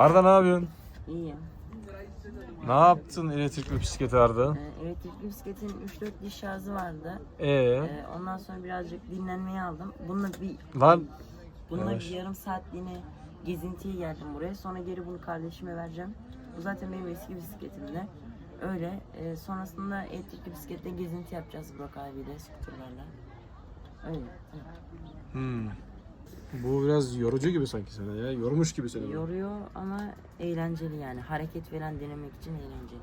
Arda ne yapıyorsun? İyiyim. Ne yaptın elektrikli bisikleti Arda? Ee, elektrikli bisikletin 3-4 diş şarjı vardı. Ee, Ee, ondan sonra birazcık dinlenmeyi aldım. Bununla bir lan bununla Yavaş. bir yarım saatliğine gezintiye geldim buraya. Sonra geri bunu kardeşime vereceğim. Bu zaten benim eski bisikletimde. Öyle. Ee, sonrasında elektrikli bisiklette gezinti yapacağız Burak abiyle, skuterlarla. Öyle. hmm. Bu biraz yorucu gibi sanki sana ya. Yormuş gibi seni. bu. Yoruyor ama eğlenceli yani. Hareket falan denemek için eğlenceli.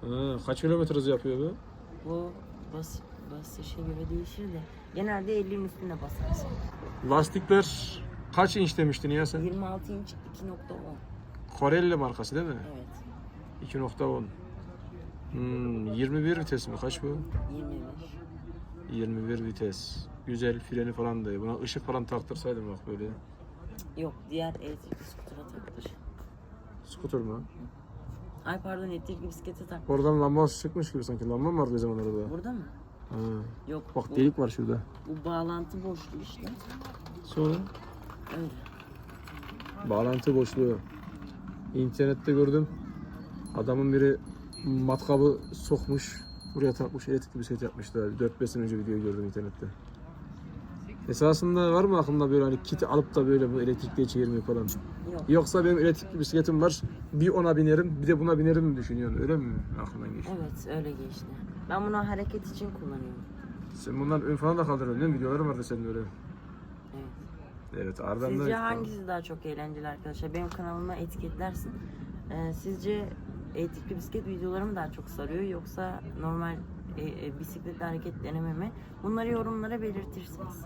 Ha, kaç kilometre hızı yapıyor bu? Bu bas, basışa göre değişir de genelde 50'in üstünde basarsın. Lastikler kaç inç demiştin ya sen? 26 inç 2.10. Corelli markası değil mi? Evet. 2.10. Hmm, 21 vites mi? Kaç bu? 21. 21 vites. Güzel freni falan da. Buna ışık falan taktırsaydım bak böyle. Yok diğer elektrikli skutura taktır. Skuter mu? Ay pardon elektrikli bisiklete tak. Oradan lamba çıkmış gibi sanki. Lamba mı vardı o zaman orada? Burada mı? Ha. Yok. Bak bu, delik var şurada. bu bağlantı boşluğu işte. Sonra Öyle. bağlantı boşluğu. İnternette gördüm. Adamın biri matkabı sokmuş. Buraya takmış elektrikli bisiklet yapmışlar. 4-5 sene önce video gördüm internette. Esasında var mı aklında böyle hani kiti alıp da böyle bu elektrikliye çevirmeyi falan? Yok. Yoksa benim elektrikli bisikletim var. Bir ona binerim, bir de buna binerim mi düşünüyorsun? Öyle mi aklından geçti? Evet öyle geçti. Ben bunu hareket için kullanıyorum. Sen bundan ön falan da kaldırıyorsun değil mi? Videoların vardı senin öyle. Evet. Evet, Arda'nda... Sizce hangisi daha çok eğlenceli arkadaşlar? Benim kanalıma etiketlersin. Ee, sizce elektrikli bisiklet videoları mı daha çok sarıyor yoksa normal e, e, bisikletle hareket deneme mi? Bunları yorumlara belirtirsiniz.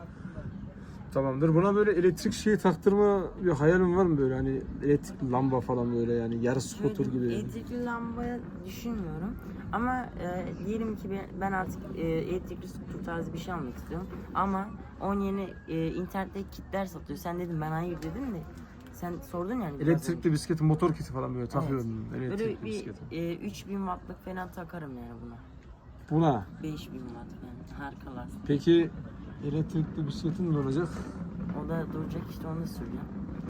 Tamamdır. Buna böyle elektrik şeyi taktırma bir hayalin var mı böyle hani elektrik lamba falan böyle yani yarı Böyle gibi. Elektrikli lambaya düşünmüyorum. Ama e, diyelim ki ben, artık e, elektrikli skuter tarzı bir şey almak istiyorum. Ama onun yerine e, internette kitler satıyor. Sen dedim ben hayır dedim de. Sen sordun yani. Elektrikli bisiklet motor kiti falan böyle takıyorum Böyle elektrikli bir e, 3000 wattlık falan takarım yani buna. Buna. 5000 watt falan. Harika lastik. Peki elektrikli bisikletin ne olacak? O da duracak işte onu da süreceğim.